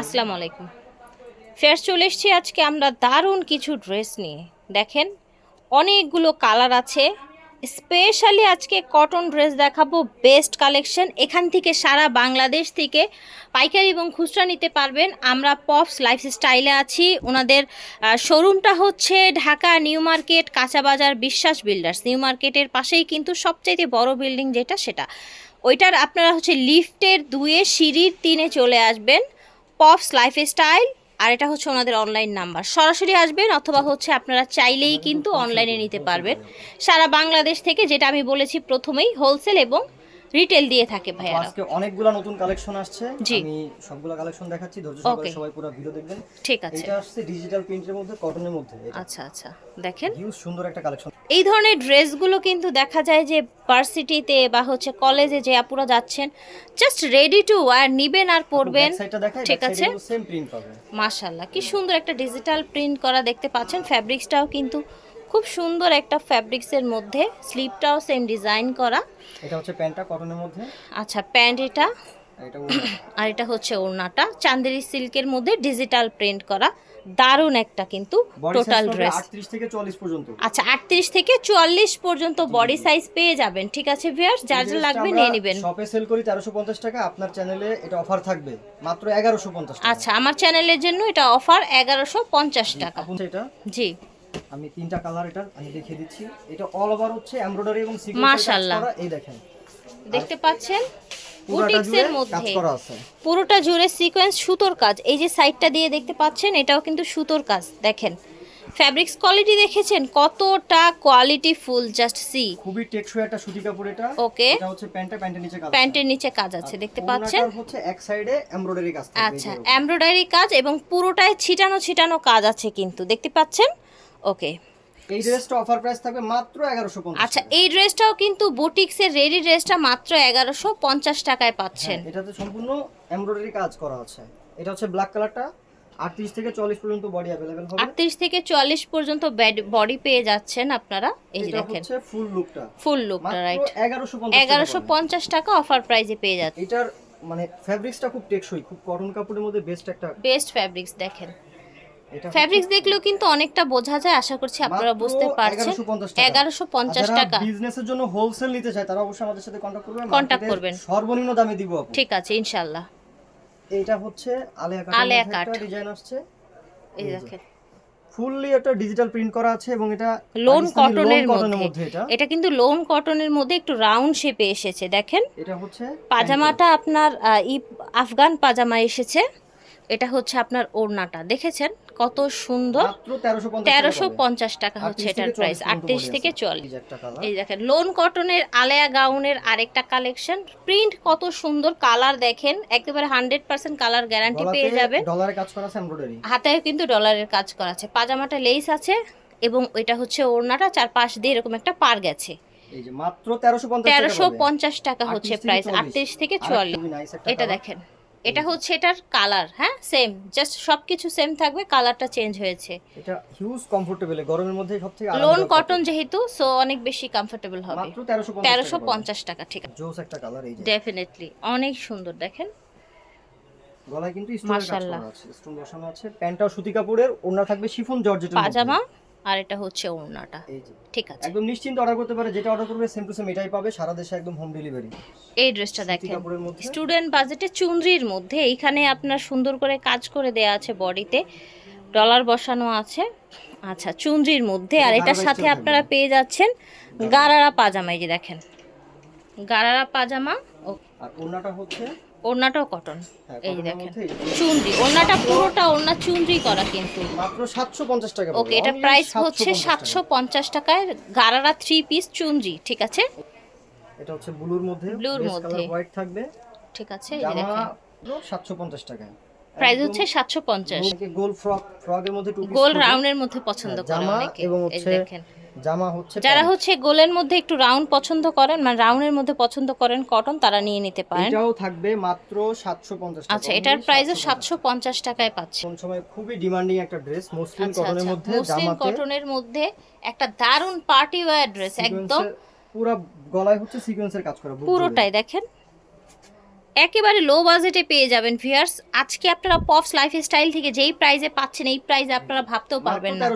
আসসালামু আলাইকুম। ফের চলে এসেছি আজকে আমরা দারুণ কিছু ড্রেস নিয়ে। দেখেন, অনেকগুলো কালার আছে। স্পেশালি আজকে কটন ড্রেস দেখাবো, বেস্ট কালেকশন। এখান থেকে সারা বাংলাদেশ থেকে পাইকারি এবং খুচরা নিতে পারবেন। আমরা পপস লাইফ স্টাইলে আছি। ওনাদের শোরুমটা হচ্ছে ঢাকা নিউ মার্কেট, কাঁচা বাজার বিশ্বাস বিল্ডার্স। নিউ মার্কেটের পাশেই কিন্তু সবচাইতে বড় বিল্ডিং যেটা, সেটা। ওইটার আপনারা হচ্ছে লিফটের দুয়ে সিঁড়ির তিনে চলে আসবেন। পপস লাইফস্টাইল, আর এটা হচ্ছে ওনাদের অনলাইন নাম্বার সরাসরি আসবেন, অথবা হচ্ছে আপনারা চাইলেই কিন্তু অনলাইনে নিতে পারবেন। সারা বাংলাদেশ থেকে, যেটা আমি বলেছি প্রথমেই হোলসেল এবং রিটেল দিয়ে থাকে ভাইয়া আজকে অনেকগুলো নতুন কালেকশন আসছে। আমি সবগুলো কালেকশন দেখাচ্ছি ধৈর্য সহকারে সবাই পুরো ভিডিও দেখবেন। ঠিক আছে। এটা আসছে ডিজিটাল প্রিন্টের মধ্যে কটনের মধ্যে আচ্ছা আচ্ছা। দেখেন। হিউজ সুন্দর একটা কালেকশন এই ধরনের ড্রেসগুলো কিন্তু দেখা যায় যে ভার্সিটিতে বা হচ্ছে কলেজে যে আপুরা যাচ্ছেন জাস্ট রেডি টু আর নিবেন আর পরবেন। ঠিক আছে? সেম প্রিন্ট পাবে। মাশাল্লাহ কি সুন্দর একটা ডিজিটাল প্রিন্ট করা দেখতে পাচ্ছেন। ফ্যাব্রিক্সটাও কিন্তু খুব সুন্দর একটা ফ্যাব্রিক্সের মধ্যে স্লিপটাও সেম ডিজাইন করা। এটা হচ্ছে প্যান্টটা কটনের মধ্যে? আচ্ছা প্যান্ট এটা। আর এটা হচ্ছে ওড়নাটা। চান্দেরি সিল্কের মধ্যে ডিজিটাল প্রিন্ট করা। দারুণ একটা কিন্তু টোটাল ড্রেস 38 থেকে 40 পর্যন্ত। আচ্ছা আটত্রিশ থেকে চুয়াল্লিশ পর্যন্ত বডি সাইজ পেয়ে যাবেন ঠিক আছে ভিউয়ার্স যার যা লাগবে নিয়ে নেবেন। শপে সেল করি 1350 টাকা আপনার চ্যানেলে এটা অফার থাকবে। মাত্র 1150 টাকা। আচ্ছা আমার চ্যানেলের জন্য এটা অফার এগারোশো পঞ্চাশ টাকা। জি। আমি তিনটা কালার এটা আমি দেখিয়ে দিচ্ছি। এটা অল ওভার হচ্ছে এমব্রয়ডারি এবং মাশাআল্লাহ। এই দেখেন। দেখতে পাচ্ছেন? বুটিক্সের কাজ মধ্যে। করা আছে। পুরোটা জুড়ে সিকোয়েন্স সুতোর কাজ। এই যে সাইডটা দিয়ে দেখতে পাচ্ছেন এটাও কিন্তু সুতোর কাজ। দেখেন ফ্যাব্রিক্স কোয়ালিটি দেখেছেন? কতটা কোয়ালিটি ফুল জাস্ট সি খুবই টেকসই একটা সুতি কাপড় এটা। ওকে এটা হচ্ছে প্যান্টটা প্যান্টের নিচে কাজ প্যান্টের নিচে কাজ আছে। দেখতে পাচ্ছেন? হচ্ছে এক সাইডে এমব্রয়ডারি কাজ আচ্ছা এমব্রয়ডারি কাজ এবং পুরোটায় ছিটানো ছিটানো কাজ আছে কিন্তু। দেখতে পাচ্ছেন? ওকে এই ড্রেসটা অফার প্রাইস থাকবে মাত্র 1150 আচ্ছা এই ড্রেসটাও কিন্তু বুটিক্সের রেডি ড্রেসটা মাত্র এগারোশো পঞ্চাশ টাকায় পাচ্ছেন হ্যাঁ, এটাতে সম্পূর্ণ এমব্রয়ডারি কাজ করা আছে এটা হচ্ছে ব্ল্যাক কালারটা 38 থেকে 40 পর্যন্ত বডি अवेलेबल হবে আটত্রিশ থেকে চুয়াল্লিশ পর্যন্ত বডি পেয়ে যাচ্ছেন আপনারা এই যে এটা দেখেন হচ্ছে ফুল লুকটা ফুল লুকটা মাত্র রাইট 1150 এগারোশো পঞ্চাশ টাকা অফার প্রাইজে পেয়ে যাচ্ছে এটার মানে ফ্যাব্রিক্সটা খুব টেকসই খুব কটন কাপড়ের মধ্যে বেস্ট একটা বেস্ট ফ্যাব্রিক্স দেখেন এটা ফ্যাব্রিক্স দেখলেও কিন্তু অনেকটা বোঝা যায় আশা করছি আপনারা বুঝতে পারছেন। 1150 টাকা। এগারোশো পঞ্চাশ টাকা। বিজনেসের জন্য হোলসেল নিতে চায় তারা অবশ্যই আমাদের সাথে কন্টাক্ট করবেন। মার্কেটের করবেন। সর্বনিম্ন দামে দিব ঠিক আছে ইনশাল্লাহ এটা হচ্ছে আলেয়া কাট আলেয়া কাট। ডিজাইন আসছে। এই দেখেন। ফুললি একটা ডিজিটাল প্রিন্ট করা আছে এবং এটা লোন কটনের মধ্যে। এটা। এটা কিন্তু লোন কটনের মধ্যে একটু রাউন্ড শেপে এসেছে দেখেন। এটা হচ্ছে পাজামাটা আপনার আফগান পাজামা এসেছে। এটা হচ্ছে আপনার ওড়নাটা। দেখেছেন? কত সুন্দর? তেরোশো পঞ্চাশ টাকা হচ্ছে 38 এটার প্রাইস। আটত্রিশ থেকে। চল্লিশ। এই দেখেন লোন কটনের আলেয়া গাউনের আরেকটা কালেকশন প্রিন্ট কত সুন্দর কালার দেখেন। একেবারে হান্ড্রেড পার্সেন্ট কালার গ্যারান্টি পেয়ে যাবেন। হাতেও কিন্তু ডলারের কাজ করা আছে। পাজামাটা লেস আছে এবং এটা হচ্ছে ওড়নাটা। চার পাশ দিয়ে এরকম একটা পার গেছে এই যে মাত্র 1350 তেরোশো পঞ্চাশ টাকা হচ্ছে প্রাইস 40 আটত্রিশ থেকে চুয়াল্লিশ এটা দেখেন। এটা হচ্ছে এটার কালার হ্যাঁ? সেম জাস্ট সবকিছু সেম থাকবে কালারটা চেঞ্জ হয়েছে। এটা হিউজ কমফোর্টেবল গরমের মধ্যে সবথেকে লোন কটন যেহেতু সো অনেক বেশি কমফোর্টেবল হবে। মাত্র 1350 তেরোশো পঞ্চাশ টাকা ঠিক আছে। জোস একটা কালার এই যে। ডেফিনেটলি অনেক সুন্দর দেখেন। গলায় কিন্তু স্টোনের কাজ আছে স্টোন বসানো আছে। প্যান্টটাও সুতি কাপড়ের ওড়না থাকবে শিফন জর্জেটের। পাজামা আর এটা হচ্ছে ওড়নাটা। ঠিক আছে। একদম নিশ্চিন্ত অর্ডার করতে পারে যেটা অর্ডার করবে সেম টু সেম এটাই পাবে সারা দেশে একদম হোম ডেলিভারি এই ড্রেসটা দেখেন। স্টুডেন্ট বাজেটে চুনরির মধ্যে এইখানে আপনার সুন্দর করে কাজ করে দেয়া আছে বডিতে। ডলার বসানো আছে। আচ্ছা চুনরির মধ্যে। আর এটার সাথে আপনারা পেয়ে যাচ্ছেন গারারা পাজামা এই যে দেখেন। গারারা পাজামা আর ওড়নাটা হচ্ছে ওড়নাটাও কটন হ্যাঁ, এই যে দেখেন। চুনরি ওড়নাটা পুরোটা ওড়না চুনরি করা কিন্তু। মাত্র 750 টাকা ওকে এটা প্রাইস হচ্ছে সাতশো পঞ্চাশ টাকায় গারারা থ্রি পিস চুনরি ঠিক আছে? এটা হচ্ছে ব্লুর মধ্যে। Blue র বেস মধ্যে। হোয়াইট থাকবে। ঠিক আছে এই দেখেন। 750 টাকা প্রাইস হচ্ছে সাতশো পঞ্চাশ। গোল ফ্রক ফ্রকের মধ্যে টু গোল রাউন্ডের মধ্যে পছন্দ করে জামা অনেকে। এবং এই হচ্ছে দেখেন। জামা হচ্ছে যারা হচ্ছে গোলের মধ্যে একটু রাউন্ড পছন্দ করেন মানে রাউন্ডের মধ্যে পছন্দ করেন কটন তারা নিয়ে নিতে পারেন। এটাও থাকবে মাত্র 750 টাকা। আচ্ছা এটার প্রাইসও 750 সাতশো পঞ্চাশ টাকায় পাচ্ছে। কোন সময় খুবই ডিমান্ডিং একটা ড্রেস মসলিন আচ্ছা কটনের মধ্যে মুসলিম কটনের মধ্যে একটা দারুণ পার্টি ওয়্যার ড্রেস একদম পুরো গলায় হচ্ছে সিকোয়েন্সের কাজ করা পুরোটাই দেখেন। একেবারে লো বাজেটে পেয়ে যাবেন ভিয়ার্স আজকে আপনারা পপস লাইফস্টাইল থেকে যেই প্রাইজে পাচ্ছেন এই প্রাইজে আপনারা ভাবতেও পারবেন না।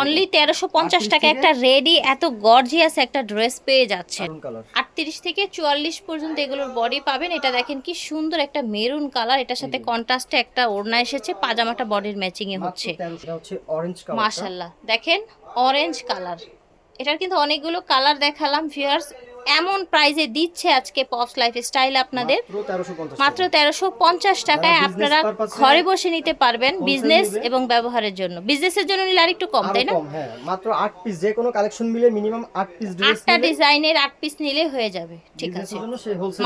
অনলি তেরোশো পঞ্চাশ টাকা একটা রেডি এত গর্জিয়াস একটা ড্রেস পেয়ে যাচ্ছেন। আটত্রিশ থেকে চুয়াল্লিশ পর্যন্ত এগুলোর বডি পাবেন। এটা দেখেন কি সুন্দর একটা মেরুন কালার এটার সাথে কন্ট্রাস্টে একটা ওড়না এসেছে পাজামাটা বডির ম্যাচিং এ হচ্ছে। মাশাল্লাহ দেখেন অরেঞ্জ কালার এটার কিন্তু অনেকগুলো কালার দেখালাম ভিউয়ার্স এমন প্রাইজে দিচ্ছে আজকে পপস লাইফ স্টাইল আপনাদের। মাত্র তেরোশো পঞ্চাশ টাকায় আপনারা ঘরে বসে নিতে পারবেন বিজনেস এবং ব্যবহারের জন্য। বিজনেসের জন্য নিলে আরেকটু কম তাই না? হ্যাঁ। মাত্র আট পিস যে কোনো কালেকশন মিলে মিনিমাম আট পিস আটটা ডিজাইনের আট পিস নিলে হয়ে যাবে ঠিক আছে?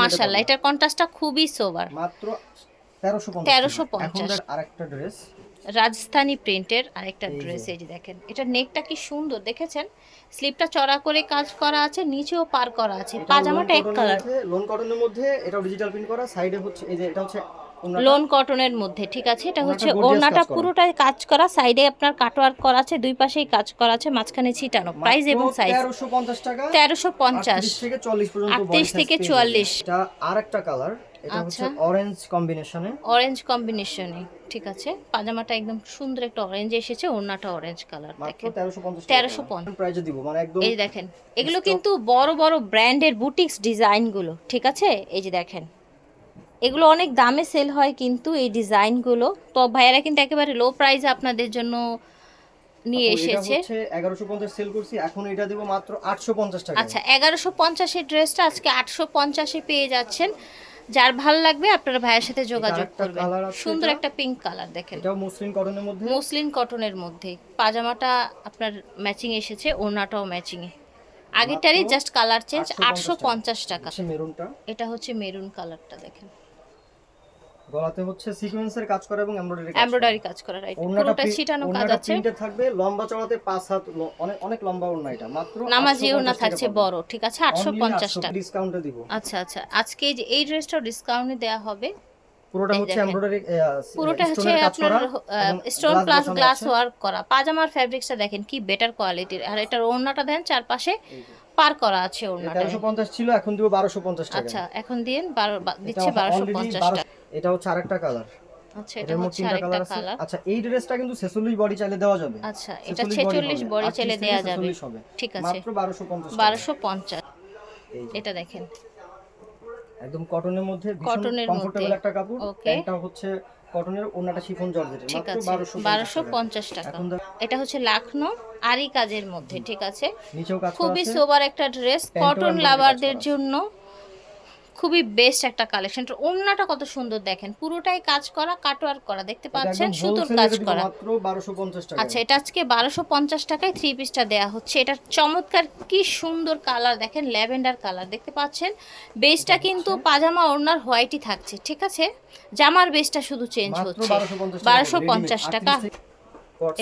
মাশাল্লাহ এটার কন্ট্রাস্টটা খুবই সোবার মাত্র তেরোশো পঞ্চাশ 1350 এখন দেখ আরেকটা ড্রেস রাজস্থানি প্রিন্টের আরেকটা ড্রেস এই যে দেখেন। এটা নেকটা কি সুন্দর দেখেছেন? স্লিপটা চড়া করে কাজ করা আছে নিচেও পার করা আছে পাজামাটা এক কালার লোন কটনের মধ্যে এটা ডিজিটাল প্রিন্ট করা সাইডে হচ্ছে এই যে এটা হচ্ছে। লোন কটনের মধ্যে ঠিক আছে? এটা হচ্ছে ওড়নাটা পুরোটাই কাজ করা সাইডে আপনার কাটওয়ার্ক করা আছে দুই পাশেই কাজ করা আছে মাঝখানে ছিটানো প্রাইস এবং সাইজ 1350 টাকা তেরোশো পঞ্চাশ। 38 থেকে 40 পর্যন্ত 38 থেকে 44 এটা আরেকটা কালার এটা হচ্ছে। অরেঞ্জ কম্বিনেশনে অরেঞ্জ কম্বিনেশনে ঠিক আছে। পাজামাটা একদম সুন্দর একটা অরেঞ্জ এসেছে ওড়নাটা অরেঞ্জ কালার দেখেন। 1350 1350 প্রাইজে দিব মানে একদম এই দেখেন এগুলো কিন্তু বড় বড় ব্র্যান্ডের বুটিক্স ডিজাইনগুলো ঠিক আছে? এই যে দেখেন এগুলো অনেক দামে সেল হয় কিন্তু এই ডিজাইনগুলো তো ভাইয়ারা কিন্তু একেবারে লো প্রাইসে আপনাদের জন্য নিয়ে এসেছে। 1150 সেল করছি এখন এটা দিব মাত্র 850 টাকা। আচ্ছা এগারোশো পঞ্চাশের ড্রেসটা আজকে আটশো পঞ্চাশে পেয়ে যাচ্ছেন। যার ভালো লাগবে আপনার ভাইয়ের সাথে যোগাযোগ করবেন। সুন্দর একটা পিঙ্ক কালার দেখেন। এটাও মসলিন কটনের মধ্যে? মসলিন কটনের মধ্যে। পাজামাটা আপনার ম্যাচিং এসেছে ওড়নাটাও ম্যাচিং এ আগেরটারই জাস্ট কালার চেঞ্জ 850 আটশো পঞ্চাশ টাকা। মেরুনটা। এটা হচ্ছে মেরুন কালারটা দেখেন। গলাতে হচ্ছে সিকোয়েন্সের কাজ করা এবং এমব্রয়ডারি এমব্রয়ডারি কাজ করা রাইট পুরোটা ছিটানো কাজ আছে। প্রিন্টে থাকবে লম্বা চড়াতে পাঁচ হাত অনেক অনেক লম্বা ওড়না এটা মাত্র নামাজি ওড়না থাকছে বড় ঠিক আছে? আটশো পঞ্চাশ টাকা ডিসকাউন্টে দিব। আচ্ছা আচ্ছা। আজকে যে এই ড্রেসটাও ডিসকাউন্টে দেওয়া হবে। পুরোটা হচ্ছে। এমব্রয়ডারি পুরোটা হচ্ছে আপনার স্টোন প্লাস গ্লাস ওয়ার্ক করা। পাজামার ফ্যাব্রিক্সটা দেখেন কি বেটার কোয়ালিটির আর এটার ওড়নাটা দেন চারপাশে পার করা আছে ওড়নাটা। তেরোশো পঞ্চাশ ছিল এখন দিব বারোশো পঞ্চাশ টাকা। আচ্ছা এখন দিন দিচ্ছে বারোশো already পঞ্চাশ 1200 টাকা এটা হচ্ছে আরেকটা কালার আচ্ছা এটা হচ্ছে আরেকটা কালার আচ্ছা এই ড্রেসটা কিন্তু ছেচল্লিশ বডি চাইলে দেওয়া যাবে। আচ্ছা এটা 46 বডি 38 চেলে থেকে দেওয়া যাবে। ঠিক আছে। মাত্র বারোশো পঞ্চাশ বারোশো পঞ্চাশ। এই যে, এটা দেখেন। একদম কটনের মধ্যে কমফোর্টেবল একটা কাপড়. প্যান্টটা হচ্ছে কটনের ওনাটা শিফন জর্জেটের। ঠিক মাত্র আছে। বারোশো বারোশো পঞ্চাশ টাকা। এটা হচ্ছে লাখনো আরি কাজের মধ্যে ঠিক আছে। খুবই সোবার একটা ড্রেস কটন লাভারদের জন্য খুবই বেস্ট একটা কালেকশন ওড়নাটা কত সুন্দর দেখেন। পুরোটাই কাজ করা কাটওয়ার্ক করা। দেখতে পাচ্ছেন? সুতোর কাজ করা। আচ্ছা এটা আজকে বারোশো পঞ্চাশ টাকায় থ্রি পিসটা দেওয়া হচ্ছে। এটা চমৎকার কি সুন্দর কালার দেখেন ল্যাভেন্ডার কালার দেখতে পাচ্ছেন? বেসটা কিন্তু পাজামা ওড়নার হোয়াইটই থাকছে ঠিক আছে? জামার বেসটা শুধু চেঞ্জ হচ্ছে। বারোশো পঞ্চাশ টাকা।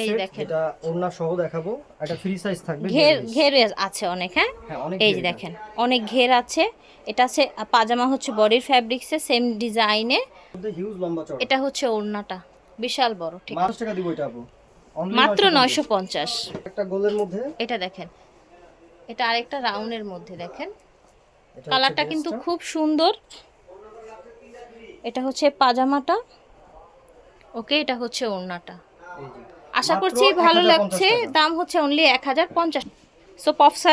এই এই দেখেন। এটা ওড়না সহ দেখাবো। এটা ফ্রি সাইজ থাকবে ঘের ঘের ঘের আছে অনেক হ্যাঁ? হ্যাঁ এই যে দেখেন অনেক ঘের আছে। এটা আছে পাজামা হচ্ছে বডির ফ্যাব্রিক্সে সেম ডিজাইনে হিউজ লম্বা চড়া। এটা হচ্ছে ওড়নাটা বিশাল বড় ঠিক মাত্র টাকা দিব এটা আপু। মাত্র 950 নয়শো পঞ্চাশ। একটা গোলের মধ্যে। এটা দেখেন এটা আরেকটা রাউন্ডের মধ্যে দেখেন। কালারটা কিন্তু খুব সুন্দর। এটা হচ্ছে পাজামাটা। ওকে এটা হচ্ছে ওড়নাটা। আশা করছি ভালো লাগছে। দাম হচ্ছে অনলি এক হাজার পঞ্চাশ। সো পপস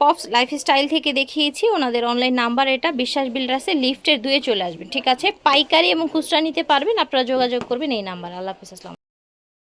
পপস লাইফস্টাইল থেকে দেখিয়েছি ওনাদের অনলাইন নাম্বার এটা বিশ্বাস বিল্ডার্সে লিফটের দুয়ে চলে আসবেন ঠিক আছে? পাইকারি এবং খুচরা নিতে পারবেন আপনারা যোগাযোগ করবেন এই নাম্বার আল্লাহ হাফিজ আসসালাম